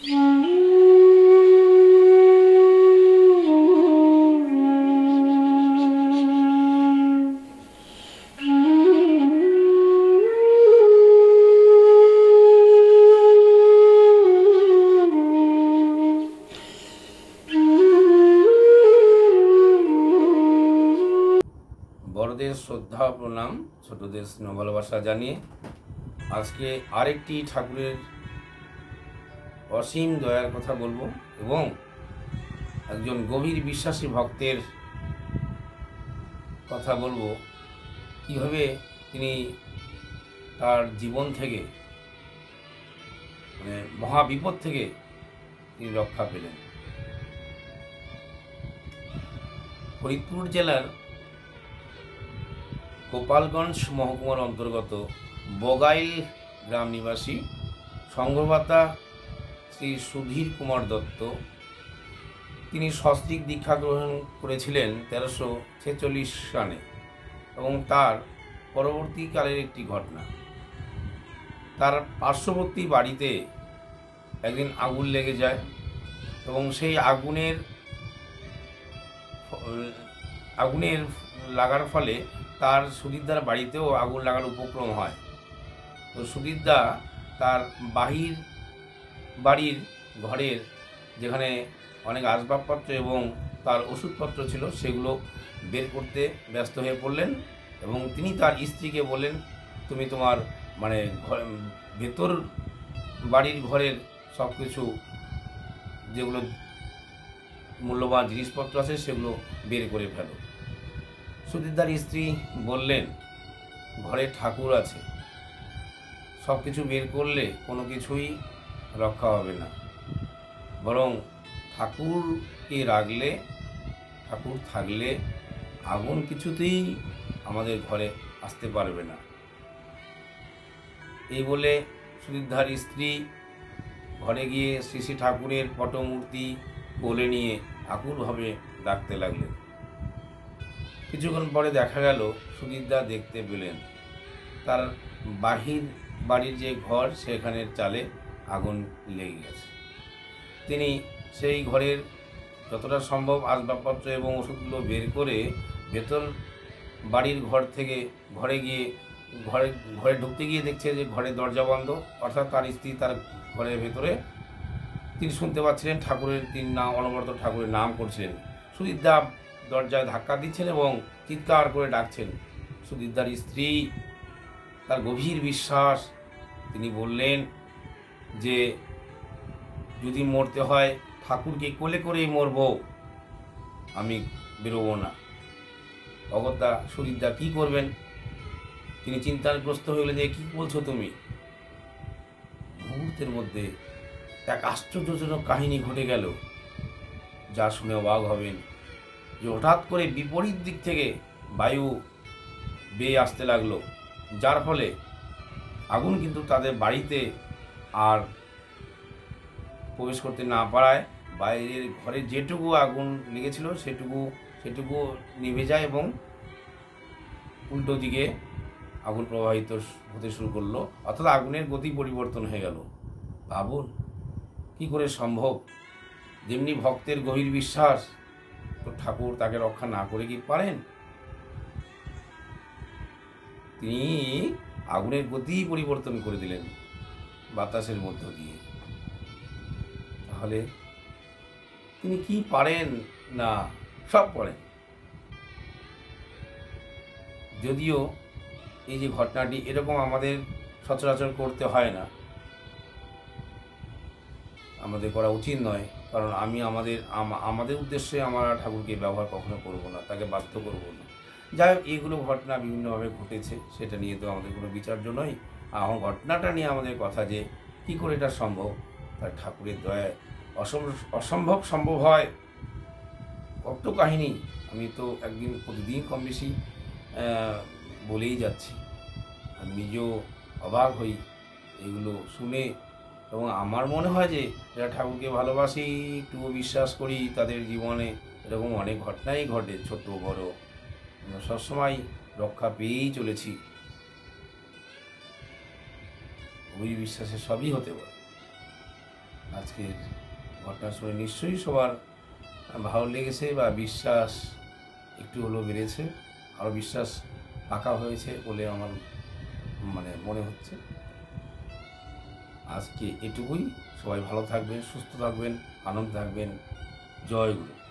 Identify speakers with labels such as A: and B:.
A: বড়দের শ্রদ্ধা প্রণাম ছোটদের স্নেহ ভালোবাসা জানিয়ে আজকে আরেকটি ঠাকুরের অসীম দয়ার কথা বলব এবং একজন গভীর বিশ্বাসী ভক্তের কথা বলব। কীভাবে তিনি তার জীবন থেকে মানে মহা বিপদ থেকে তিনি রক্ষা পেলেন। ফরিদপুর জেলার গোপালগঞ্জ মহকুমার অন্তর্গত বগাইল গ্রাম নিবাসী সংঘবাতা শ্রী সুধীর কুমার দত্ত। তিনি সস্ত্রিক দীক্ষা গ্রহণ করেছিলেন তেরোশো ছেচল্লিশ সালে এবং তার পরবর্তীকালের একটি ঘটনা। তার পার্শ্ববর্তী বাড়িতে একদিন আগুন লেগে যায় এবং সেই আগুনের আগুনের লাগার ফলে তার সুদীরদার বাড়িতেও আগুন লাগার উপক্রম হয়। তো সুদীরদা তার বাহির বাড়ির ঘরের যেখানে অনেক আসবাবপত্র এবং তার ওষুধপত্র ছিল, সেগুলো বের করতে ব্যস্ত হয়ে পড়লেন এবং তিনি তার স্ত্রীকে বললেন, তুমি তোমার মানে ঘর, ভেতর বাড়ির ঘরের সব কিছু যেগুলো মূল্যবান জিনিসপত্র আছে, সেগুলো বের করে ফেলো। সুদীরদার স্ত্রী বললেন, ঘরে ঠাকুর আছে। সব কিছু বের করলে কোনো কিছুই রক্ষা হবে না। বরং ঠাকুরকে রাখলে, ঠাকুর থাকলে আগুন কিছুতেই আমাদের ঘরে আসতে পারবে না। এই বলে সুদীরধার স্ত্রী ঘরে গিয়ে শ্রী শ্রী ঠাকুরের পটমূর্তি কোলে নিয়ে আকুলভাবে ডাকতে লাগলেন। কিছুক্ষণ পরে দেখা গেল সুদীরদা দেখতে পেলেন। তার বাহির বাড়ির যে ঘর, সেখানের চালে আগুন লেগে গেছে। তিনি সেই ঘরের যতটা সম্ভব আসবাবপত্র এবং ওষুধগুলো বের করে ভেতর বাড়ির ঘর থেকে ঘরে গিয়ে ঘরে ঘরে ঢুকতে গিয়ে দেখছে যে ঘরের দরজা বন্ধ। অর্থাৎ তার স্ত্রী তার ঘরের ভেতরে তিনি শুনতে পাচ্ছিলেন ঠাকুরের তিন নাম অনবরত ঠাকুরের নাম করছিলেন। সুদীরদা দরজায় ধাক্কা দিচ্ছেন এবং চিৎকার করে ডাকছেন। সুদীরদার স্ত্রী তার গভীর বিশ্বাস, তিনি বললেন যে যদি মরতে হয়, ঠাকুরকে কোলে করেই মরব, আমি বেরোবো না। অগত্যা সুদীরদা কী করবেন? তিনি চিন্তাগ্রস্ত হয়ে যে, কী বলছো তুমি? মুহূর্তের মধ্যে এক আশ্চর্যজনক কাহিনী ঘটে গেল, যা শুনে অবাক হবেন যে, হঠাৎ করে বিপরীত দিক থেকে বায়ু বেয়ে আসতে লাগল, যার ফলে আগুন কিন্তু তাদের বাড়িতে আর প্রবেশ করতে না পারায় বাইরের ঘরে যেটুকু আগুন লেগেছিল সেটুকু সেটুকু নিভে যায় এবং উল্টো দিকে আগুন প্রবাহিত হতে শুরু করল। অর্থাৎ আগুনের গতি পরিবর্তন হয়ে গেল। ভাবুন কি করে সম্ভব? যেমনি ভক্তের গভীর বিশ্বাস, তো ঠাকুর তাকে রক্ষা না করে কি পারেন? তিনি আগুনের গতি পরিবর্তন করে দিলেন। বাতাসের মধ্য দিয়ে। তাহলে তিনি কি পারেন? না, সব পারেন। যদিও এই যে ঘটনাটি এরকম আমাদের সচরাচর করতে হয় না, আমাদের করা উচিত নয়, কারণ আমি আমাদের আমাদের উদ্দেশ্যে আমরা ঠাকুরকে ব্যবহার কখনো করব না, তাকে বাধ্য করব না। যাই হোক, এইগুলো ঘটনা বিভিন্নভাবে ঘটেছে, সেটা নিয়ে তো আমাদের কোনো বিচার্য নয়। এখন ঘটনাটা নিয়ে আমাদের কথা যে কী করে এটা সম্ভব? তার ঠাকুরের দয়ায় অসম্ভব সম্ভব হয়। কত কাহিনী, আমি তো একদিন প্রতিদিন কম বেশি বলেই যাচ্ছি। আমি নিজেও অবাক হই এগুলো শুনে এবং আমার মনে হয় যে যারা ঠাকুরকে ভালোবাসি একটু বিশ্বাস করি, তাদের জীবনে এরকম অনেক ঘটনাই ঘটে, ছোট, বড়। আমরা সবসময় রক্ষা পেয়েই চলেছি। ওই বিশ্বাসে সবই হতে পারে। আজকের ঘটনা শুনে নিশ্চয়ই সবার ভালো লেগেছে বা বিশ্বাস একটু হলেও বেড়েছে আরও বিশ্বাস পাকা হয়েছে বলে আমার মানে মনে হচ্ছে। আজকে এটুকুই। সবাই ভালো থাকবেন, সুস্থ থাকবেন, আনন্দ থাকবেন। জয় গুরু।